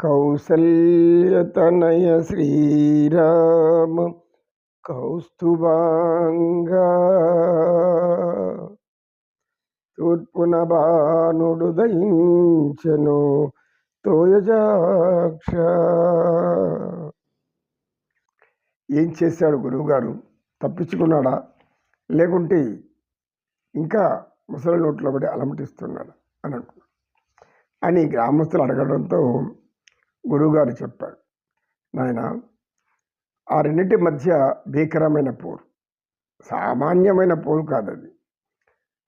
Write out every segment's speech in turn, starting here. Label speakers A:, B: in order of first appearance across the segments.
A: కౌసల్యతనయ శ్రీరామ కౌస్తుభాంగా. తూర్పున బాణుడు దయించను తోయజాక్ష. ఏం చేశాడు గురువుగారు? తప్పించుకున్నాడా? లేకుంటే ఇంకా ముసలి నోట్లో పడి అలమటిస్తున్నాడు? అని అంటున్నాడు అని గ్రామస్తులు అడగడంతో గురువుగారు చెప్పాడు నాయన ఆ రెండింటి మధ్య భీకరమైన పోరు. సామాన్యమైన పోరు కాదు అది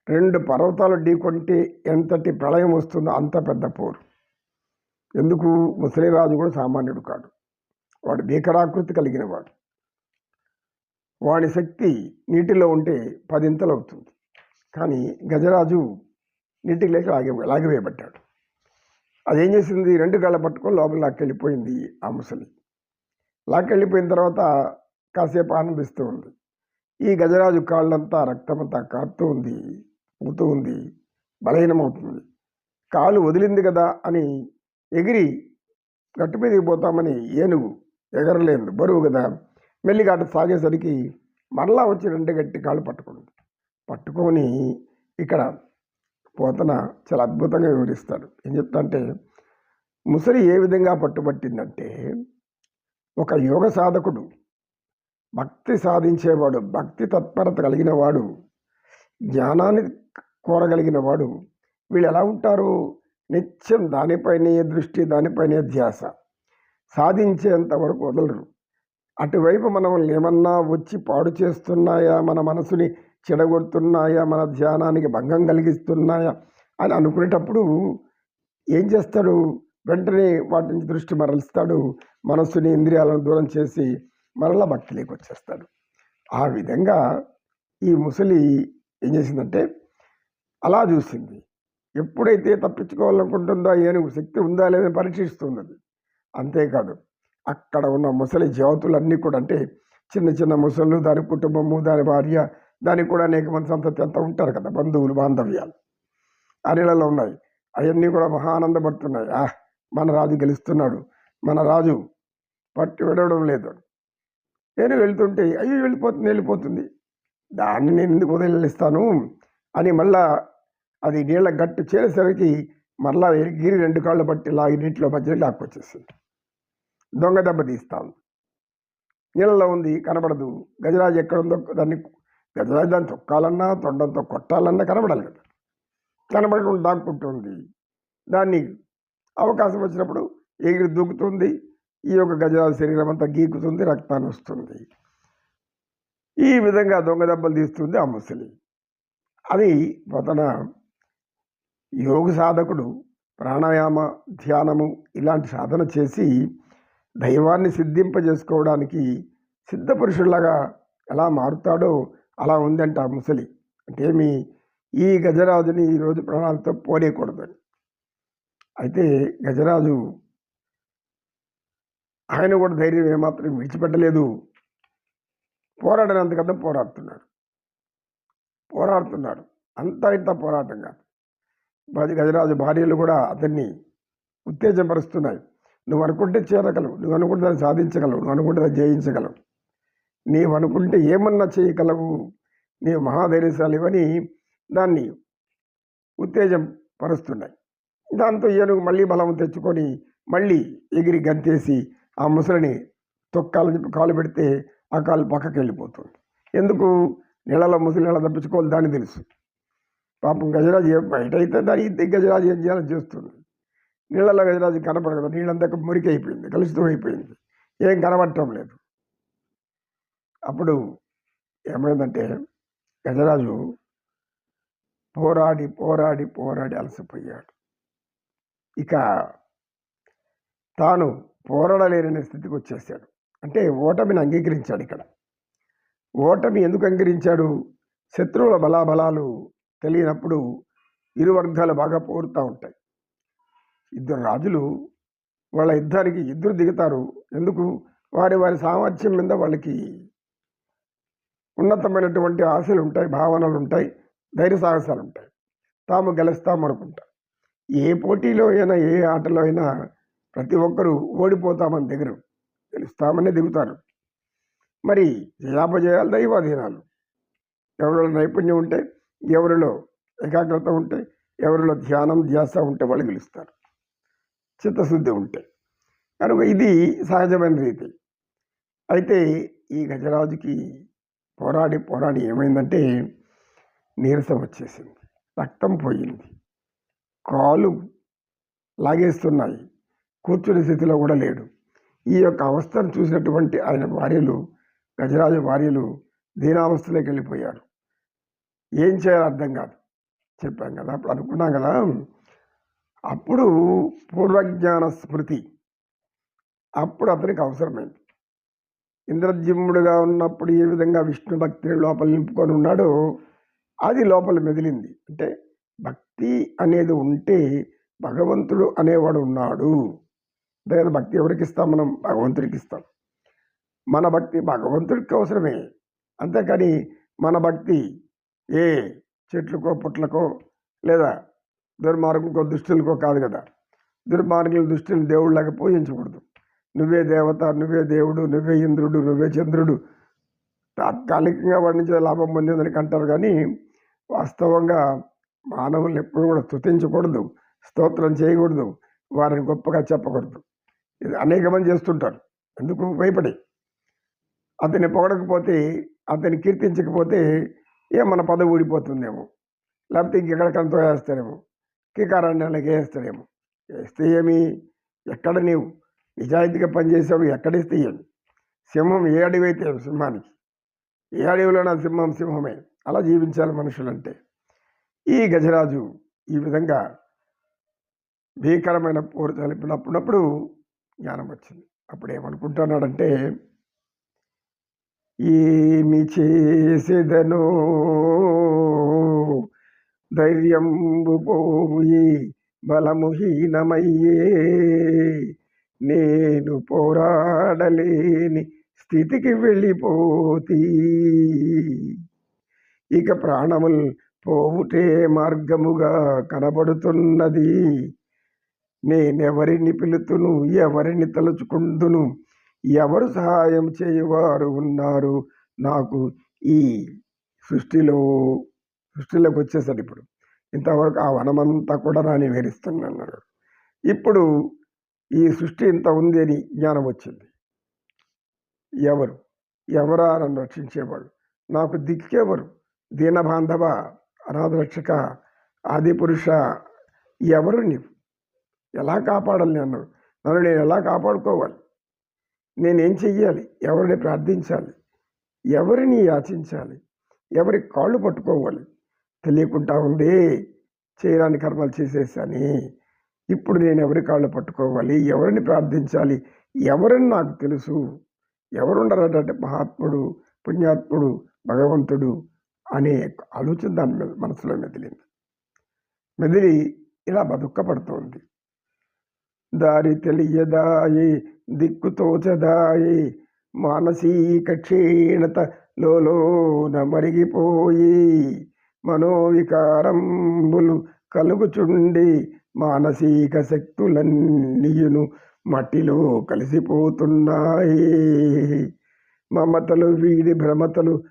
A: రెండు పర్వతాలు ఢీకొంటే ఎంతటి ప్రళయం వస్తుందో అంత పెద్ద పోరు. ఎందుకు? ముసలిరాజు కూడా సామాన్యుడు కాడు. వాడు భీకరాకృతి కలిగిన వాడు వాడి శక్తి నీటిలో ఉంటే పదింతలు అవుతుంది. కానీ గజరాజు నీటికి లాగి లాగివేయబట్టాడు అదేం చేసింది? రెండు కాళ్ళ పట్టుకొని లోపల లాక్కెళ్ళిపోయింది ఆ ముసలి. లాక్కెళ్ళిపోయిన తర్వాత కాసేపు ఆనందిస్తూ ఉంది. ఈ గజరాజు కాళ్ళంతా రక్తమంతా కారుతూ ఉంది ఊతూ ఉంది బలహీనమవుతుంది. కాలు వదిలింది కదా అని ఎగిరి గట్టు మీదకి పోతామని ఏనుగు ఎగరలేదు. బరువు కదా. మెల్లిగా అటు సాగేసరికి మరలా వచ్చి రెండు గట్టి కాళ్ళు పట్టుకుంది. పట్టుకొని ఇక్కడ పోతన చాలా అద్భుతంగా వివరిస్తాడు. ఏం చెప్తా అంటే ముసలి ఏ విధంగా పట్టుబట్టిందంటే ఒక యోగ సాధకుడు భక్తి సాధించేవాడు భక్తి తత్పరత కలిగిన వాడు జ్ఞానాన్ని కోరగలిగిన వాడు వీళ్ళు ఎలా ఉంటారు? నిత్యం దానిపైనే దృష్టి దానిపైనే ధ్యాస. సాధించేంత వరకు వదలరు. అటువైపు మనం ఏమన్నా వచ్చి పాడు చేస్తున్నాయా? మన మనసుని చెడగొడుతున్నాయా? మన ధ్యానానికి భంగం కలిగిస్తున్నాయా? అని అనుకునేటప్పుడు ఏం చేస్తాడు? వెంటనే వాటి నుంచి దృష్టి మరలుస్తాడు. మనస్సుని ఇంద్రియాలను దూరం చేసి మరలా భక్తిలోకి వచ్చేస్తాడు. ఆ విధంగా ఈ ముసలి ఏం చేసిందంటే అలా చూసింది. ఎప్పుడైతే తప్పించుకోవాలనుకుంటుందో ఏనుగు శక్తి ఉందా లేదని పరీక్షిస్తున్నది. అంతేకాదు అక్కడ ఉన్న ముసలి జాతులన్నీ కూడా అంటే చిన్న చిన్న ముసళ్ళు దాని కుటుంబము దాని భార్య దానికి కూడా అనేక మంది సంతతి అంతా ఉంటారు కదా బంధువులు బాంధవ్యాలు. అనిలలో ఉన్నాయి. అవన్నీ కూడా మహానందపడుతున్నాయి ఆ మన రాజు గెలుస్తున్నాడు. మన రాజు పట్టి విడవడం లేదు. నేను వెళ్తుంటే అయ్యో వెళ్ళిపోతుంది వెళ్ళిపోతుంది. దాన్ని నేను ఎందుకు వదిలిస్తాను అని మళ్ళా అది నీళ్ళ గట్టు చేరేసరికి మరలా గిరి రెండు కాళ్ళు పట్టి లాగి నీటిలో మధ్యలో లాక్కొచ్చేసింది. దొంగ దెబ్బ తీస్తాను. నీళ్ళలో ఉంది కనబడదు. గజరాజు ఎక్కడుందో దాన్ని గజరాజు దాన్ని తొక్కాలన్నా తొండంతో కొట్టాలన్నా కనబడాలి కదా కనబడకుండా దాక్కుంటుంది. దాన్ని అవకాశం వచ్చినప్పుడు ఎగిరి దూకుతుంది. ఈ యొక్క గజరాజు శరీరం అంతా గీకుతుంది రక్తాన్ని వస్తుంది. ఈ విధంగా దొంగ దెబ్బలు తీస్తుంది ఆ ముసలి. అది తన యోగ సాధకుడు ప్రాణాయామ ధ్యానము ఇలాంటి సాధన చేసి దైవాన్ని సిద్ధింపజేసుకోవడానికి సిద్ధపురుషులాగా ఎలా మారుతాడో అలా ఉందంట ముసలి. అంటే మీ ఈ గజరాజుని ఈరోజు ప్రాణాలతో పోనేయకూడదని అయితే గజరాజు ఆయన కూడా ధైర్యం ఏమాత్రం విడిచిపెట్టలేదు. పోరాడనంతకన్నా పోరాడుతున్నాడు. పోరాడుతున్నాడు. అంతా ఇంత పోరాటం కాదు. గజరాజు భార్యలు కూడా అతన్ని ఉత్తేజపరుస్తున్నాయి. నువ్వు అనుకుంటే చేరగలవు. నువ్వు అనుకుంటే దాన్ని సాధించగలవు. నువ్వు అనుకుంటే దాన్ని జయించగలవు. నీవు అనుకుంటే ఏమన్నా చేయగలవు? నీవు మహాధైర్యశాలి అని దాన్ని ఉత్తేజపరుస్తున్నాయి. దాంతో ఏనుగు మళ్ళీ బలం తెచ్చుకొని మళ్ళీ ఎగిరి గంతేసి ఆ ముసలిని తొక్కాలని చెప్పి కాలు పెడితే ఆ కాలు పక్కకి వెళ్ళిపోతుంది. ఎందుకు? నీళ్ళలో ముసలి నీళ్ళ తప్పించుకోవాలి దాన్ని తెలుసు. పాపం గజరాజు బయట అయితే దాని గజరాజు ఏం చేయాలని చేస్తుంది. నీళ్ళలో గజరాజు కనపడదు నీళ్ళంతా మురికి అయిపోయింది కలుషితం అయిపోయింది ఏం కనబడటం లేదు. అప్పుడు ఏమైందంటే గజరాజు పోరాడి పోరాడి పోరాడి అలసిపోయాడు. ఇక తాను పోరాడలేని స్థితికి వచ్చేసాడు. అంటే ఓటమిని అంగీకరించాడు ఇక్కడ. ఓటమి ఎందుకు అంగీకరించాడు? శత్రువుల బలాబలాలు తెలియనప్పుడు ఇరు వర్గాలు బాగా పోరుతూ ఉంటాయి. ఇద్దరు రాజులు వాళ్ళ యుద్ధానికి ఇద్దరు దిగుతారు. ఎందుకు? వారి వారి సామర్థ్యం మీద వాళ్ళకి ఉన్నతమైనటువంటి ఆశలు ఉంటాయి భావనలు ఉంటాయి ధైర్య సాహసాలు ఉంటాయి తాము గెలుస్తాము అనుకుంటాం. ఏ పోటీలో అయినా ఏ ఆటలో అయినా ప్రతి ఒక్కరూ ఓడిపోతామని దిగరు. గెలుస్తామనే దిగుతారు. మరి జయాపజయాలు దైవాధీనాలు. ఎవరిలో నైపుణ్యం ఉంటే ఎవరిలో ఏకాగ్రత ఉంటే ఎవరిలో ధ్యానం ధ్యాస ఉంటే వాళ్ళు గెలుస్తారు. చిత్తశుద్ధి ఉంటే. కనుక ఇది సహజమైన రీతి. అయితే ఈ గజరాజుకి పోరాడి పోరాడి ఏమైందంటే నీరసం వచ్చేసింది రక్తం పోయింది కాలు లాగేస్తున్నాయి కూర్చునే స్థితిలో కూడా లేడు. ఈ యొక్క అవస్థను చూసినటువంటి ఆయన భార్యలు గజరాజు భార్యలు దీనావస్థలోకి వెళ్ళిపోయారు. ఏం చేయాలో అర్థం కాదు. చెప్పాం కదా అప్పుడు అనుకున్నాం కదా. అప్పుడు పూర్వజ్ఞాన స్మృతి అప్పుడు అతనికి అవసరమైంది. ఇంద్రజిమ్ముడుగా ఉన్నప్పుడు ఏ విధంగా విష్ణు భక్తిని లోపల నింపుకొని ఉన్నాడో అది లోపల మెదిలింది. అంటే భక్తి అనేది ఉంటే భగవంతుడు అనేవాడు ఉన్నాడు. అంతే భక్తి ఎవరికి ఇస్తాం మనం? భగవంతుడికి ఇస్తాం. మన భక్తి భగవంతుడికి అవసరమే. అంతేకాని మన భక్తి ఏ చెట్లకో పుట్లకో లేదా దుర్మార్గులకో దుష్టులకో కాదు కదా. దుర్మార్గుల దృష్టిని దేవుళ్ళగా పూజించకూడదు. నువ్వే దేవత నువ్వే దేవుడు నువ్వే ఇంద్రుడు నువ్వే చంద్రుడు. తాత్కాలికంగా వర్ణించే లాభం పొందిందని అంటారు కానీ వాస్తవంగా మానవుల్ని ఎప్పుడు కూడా స్తుతించకూడదు స్తోత్రం చేయకూడదు వారిని గొప్పగా చెప్పకూడదు. ఇది అనేక మంది చేస్తుంటారు ఎందుకు భయపడి? అతన్ని పొగడకపోతే అతన్ని కీర్తించకపోతే ఏ మన పదవి ఊడిపోతుందేమో? లేకపోతే ఇంకెక్కడికంతో వేస్తారేమో? కికారాన్ని వేస్తారేమో? వేస్తే ఏమి? ఎక్కడ నీవు? నిజాయితీగా పనిచేసాడు ఎక్కడిస్తే ఏమి సింహం ఏ అడవి అయితే సింహానికి ఏ అడవిలోనా సింహం సింహమే అలా జీవించాలి మనుషులంటే. ఈ గజరాజు ఈ విధంగా భీకరమైన పోరు తలిపినప్పుడప్పుడు జ్ఞానం వచ్చింది. అప్పుడు ఏమనుకుంటున్నాడంటే ఏమి చేసేదను ధైర్యంబు పోయి బలముహీనమయ్యే నేను పోరాడలేని స్థితికి వెళ్ళిపోతీ. ఇక ప్రాణముల్ పోవుటే మార్గముగా కనబడుతున్నది. నేనెవరిని పిలుతును? ఎవరిని తలుచుకుందును? ఎవరు సహాయం చేయవారు ఉన్నారు? నాకు ఈ సృష్టిలో సృష్టిలోకి వచ్చేసాడు ఇప్పుడు. ఇంతవరకు ఆ వనమంతా కూడా నాని వేరిస్తున్నాను ఇప్పుడు ఈ సృష్టి ఇంత ఉంది అని జ్ఞానం వచ్చింది. ఎవరు? ఎవరా నన్ను రక్షించేవాడు? నాకు దిక్కెవరు? దీనబాంధవ అనాథరక్షక ఆదిపురుష ఎవరు నీవు? ఎలా కాపాడాలి నన్ను? నన్ను నేను ఎలా కాపాడుకోవాలి? నేనేం చెయ్యాలి? ఎవరిని ప్రార్థించాలి? ఎవరిని యాచించాలి? ఎవరి కాళ్ళు పట్టుకోవాలి? తెలియకుండా ఉంది చేయడానికి కర్మలు చేసేసాని. ఇప్పుడు నేను ఎవరి కాళ్ళు పట్టుకోవాలి? ఎవరిని ప్రార్థించాలి? ఎవరని నాకు తెలుసు. ఎవరుండరంటే మహాత్ముడు పుణ్యాత్ముడు భగవంతుడు అనే ఆలోచన దాని మీద మనసులో మెదిలింది. మెదిలి ఇలా బతుక్కపడుతోంది దారి తెలియదాయి దిక్కు తోచదాయి మానసిక క్షీణత లోన మరిగిపోయి మనోవికారంబులు కలుగుచుండి మానసిక శక్తులన్నీయును మట్టిలో కలిసిపోతున్నాయి. మమతలు వీడి భ్రమతలు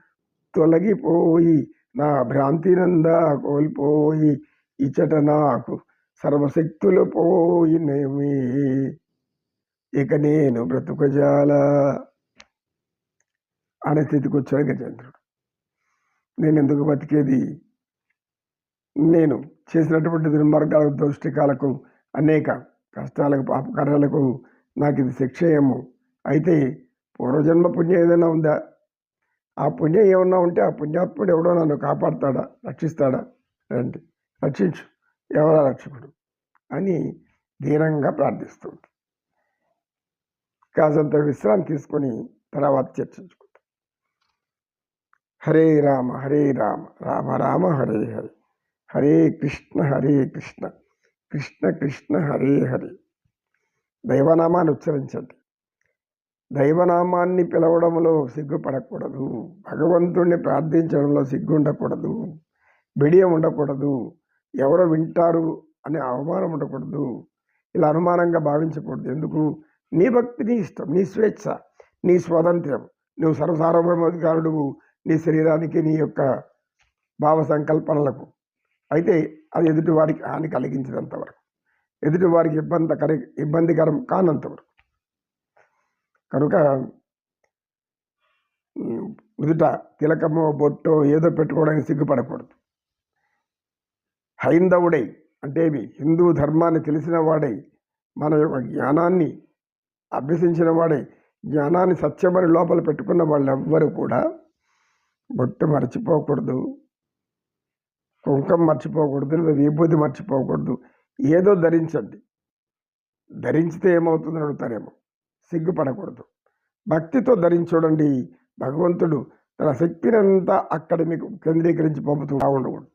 A: తొలగిపోయి నా భ్రాంతినందా కోల్పోయి ఇచట నాకు సర్వశక్తులు పోయినవి ఇక నేను బ్రతుకజాల. అనే స్థితికి వచ్చాడు గజేంద్రుడు. నేను ఎందుకు బతికేది? నేను చేసినటువంటి దుర్మార్గాలకు దౌష్టికాలకు అనేక కష్టాలకు పాపకార్యాలకు నాకు ఇది శిక్షేయము. అయితే పూర్వజన్మ పుణ్యం ఏదైనా ఉందా? ఆ పుణ్యం ఏమన్నా ఉంటే ఆ పుణ్యాత్ముడు ఎవడో నన్ను కాపాడుతాడా? రక్షిస్తాడా? రండి. రక్షించు. ఎవరా రక్షకుడు? అని ధీరంగా ప్రార్థిస్తుంది కాసంత విశ్రాంతి తీసుకొని తర్వాత చర్చించుకుంటాం. హరే రామ హరే రామ రామ రామ హరే హరే. హరే కృష్ణ హరే కృష్ణ కృష్ణ కృష్ణ హరే హరే. దైవనామాన్ని ఉచ్చరించండి. దైవనామాన్ని పిలవడంలో సిగ్గుపడకూడదు. భగవంతుణ్ణి ప్రార్థించడంలో సిగ్గు ఉండకూడదు బిడియం ఉండకూడదు. ఎవరు వింటారు అనే అవమానం ఉండకూడదు. ఇలా అనుమానంగా భావించకూడదు. ఎందుకు? నీ భక్తి నీ ఇష్టం నీ స్వేచ్ఛ నీ స్వాతంత్ర్యం. నువ్వు సర్వసార్వభౌమాధికారుడు నీ శరీరానికి నీ యొక్క భావ సంకల్పనలకు. అయితే అది ఎదుటి వారికి హాని కలిగించినంత వరకు. ఎదుటి వారికి ఇబ్బందికర ఇబ్బందికరం కానంతవరకు కనుక ఎదుట తిలకమో బొట్టో ఏదో పెట్టుకోవడానికి సిగ్గుపడకూడదు. హైందవుడై అంటే హిందూ ధర్మాన్ని తెలిసిన వాడై మన యొక్క జ్ఞానాన్ని అభ్యసించిన వాడై జ్ఞానాన్ని సత్యమని లోపల పెట్టుకున్న వాళ్ళు ఎవ్వరు కూడా బొట్టు మర్చిపోకూడదు. కుంకం మర్చిపోకూడదు లేదా విభూతి మర్చిపోకూడదు ఏదో ధరించండి. ధరించితే ఏమవుతుందని అడుగుతారేమో. సిగ్గుపడకూడదు. భక్తితో ధరించూడండి భగవంతుడు తన శక్తినంతా అక్కడ మీకు కేంద్రీకరించి పంపుతూ ఉండకూడదు.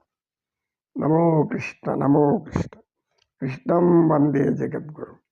A: నమో కృష్ణ నమో కృష్ణ. కృష్ణం వందే జగద్గురు.